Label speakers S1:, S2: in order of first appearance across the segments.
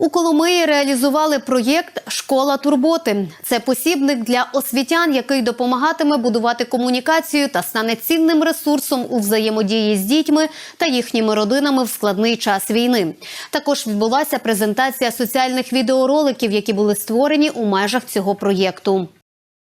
S1: У Коломиї реалізували проєкт Школа турботи. Це посібник для освітян, який допомагатиме будувати комунікацію та стане цінним ресурсом у взаємодії з дітьми та їхніми родинами в складний час війни. Також відбулася презентація соціальних відеороликів, які були створені у межах цього проєкту.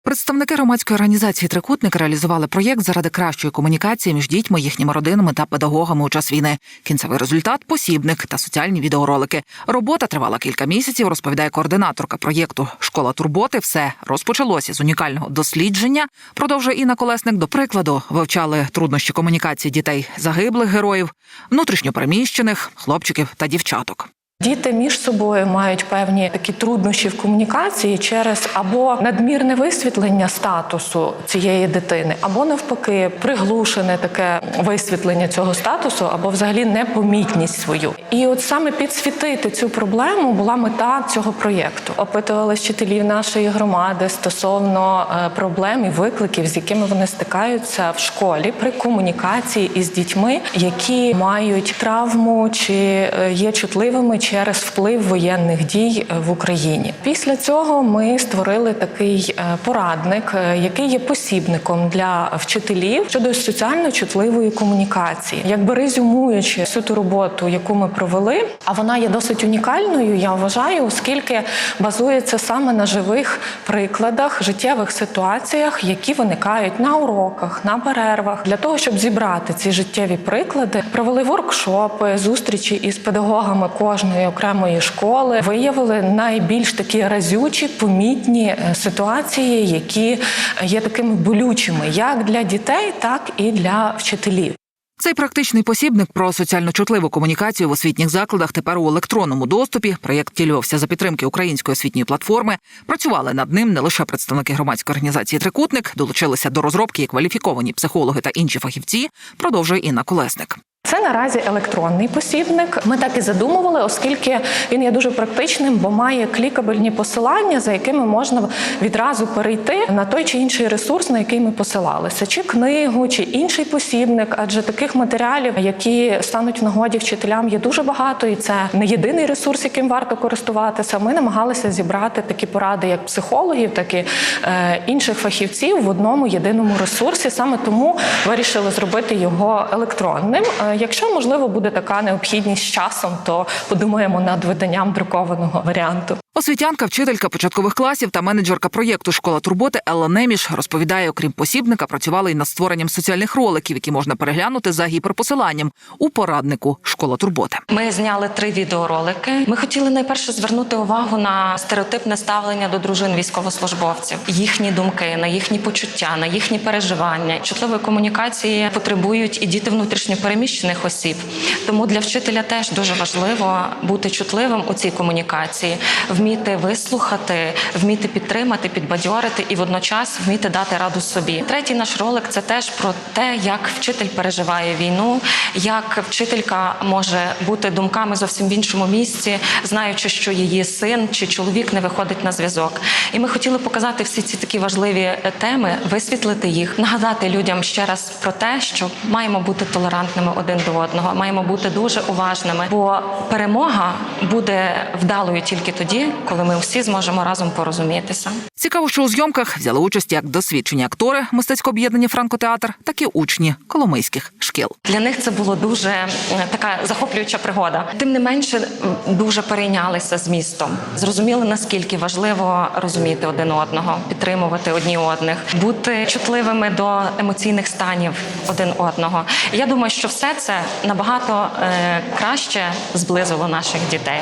S2: Представники громадської організації Трикутник реалізували проєкт заради кращої комунікації між дітьми, їхніми родинами та педагогами у час війни. Кінцевий результат посібник та соціальні відеоролики. Робота тривала кілька місяців. Розповідає координаторка проєкту Школа турботи. Все розпочалося з унікального дослідження. Продовжує Інна Колесник. До прикладу, вивчали труднощі комунікації дітей загиблих героїв, внутрішньопереміщених хлопчиків та дівчаток.
S3: Діти між собою мають певні такі труднощі в комунікації через або надмірне висвітлення статусу цієї дитини, або навпаки, приглушене таке висвітлення цього статусу, або взагалі непомітність свою. І от саме підсвітити цю проблему була мета цього проєкту. Опитували вчителів нашої громади стосовно е, проблем і викликів, з якими вони стикаються в школі при комунікації із дітьми, які мають травму чи е, є чутливими через вплив воєнних дій е, в Україні. Після цього ми створили такий е, порадник, е, який є посібником для вчителів щодо соціально чутливої комунікації, якби резюмуючи всю ту роботу, яку ми провели. А вона є досить унікальною, я вважаю, оскільки базується саме на живих прикладах, життєвих ситуаціях, які виникають на уроках, на перервах, для того, щоб зібрати ці життєві приклади, провели воркшопи, зустрічі із педагогами кожної окремої школи, виявили найбільш такі разючі, помітні е, ситуації, які є такими болючими як для дітей, так і для вчителів.
S2: Цей практичний посібник про соціально чутливу комунікацію в освітніх закладах тепер у електронному доступі. Проєкт втілювався за підтримки української освітньої платформи. Працювали над ним не лише представники громадської організації Трикутник, долучилися до розробки і кваліфіковані психологи та інші фахівці. Продовжує Інна Колесник.
S3: Це наразі електронний посібник. Ми так і задумували, оскільки він є дуже практичним, бо має клікабельні посилання, за якими можна відразу перейти на той чи інший ресурс, на який ми посилалися, чи книгу, чи інший посібник. Адже таких матеріалів, які стануть в нагоді вчителям, є дуже багато, і це не єдиний ресурс, яким варто користуватися. Ми намагалися зібрати такі поради, як психологів, так і е, інших фахівців в одному єдиному ресурсі. Саме тому вирішили зробити його електронним. Якщо можливо буде така необхідність з часом, то подумаємо над виданням друкованого варіанту.
S2: Освітянка, вчителька початкових класів та менеджерка проєкту Школа турботи Елла Неміш розповідає, окрім посібника, працювали й над створенням соціальних роликів, які можна переглянути за гіперпосиланням у пораднику Школа турботи.
S4: Ми зняли три відеоролики. Ми хотіли найперше звернути увагу на стереотипне ставлення до дружин військовослужбовців, їхні думки, на їхні почуття, на їхні переживання. Чутливої комунікації потребують і діти внутрішньопереміщених осіб. Тому для вчителя теж дуже важливо бути чутливим у цій комунікації, вміти вислухати, вміти підтримати, підбадьорити і водночас вміти дати раду собі. Третій наш ролик це теж про те, як вчитель переживає війну, як вчителька може бути думками зовсім в іншому місці, знаючи, що її син чи чоловік не виходить на зв'язок. І ми хотіли показати всі ці такі важливі е, теми, висвітлити їх, нагадати людям ще раз про те, що маємо бути толерантними один до одного, маємо бути дуже уважними, бо перемога буде вдалою тільки тоді, коли ми всі зможемо разом порозумітися.
S2: Цікаво, що у зйомках взяли участь як досвідчені актори мистецько об'єднані франкотеатр, так і учні коломийських шкіл.
S4: Для них це було дуже е, така захоплююча пригода. Тим не менше, дуже перейнялися з містом. Зрозуміли наскільки важливо розуміти один одного, підтримувати одні одних, бути чутливими до емоційних станів один одного. Я думаю, що все це набагато е, краще зблизило наших дітей.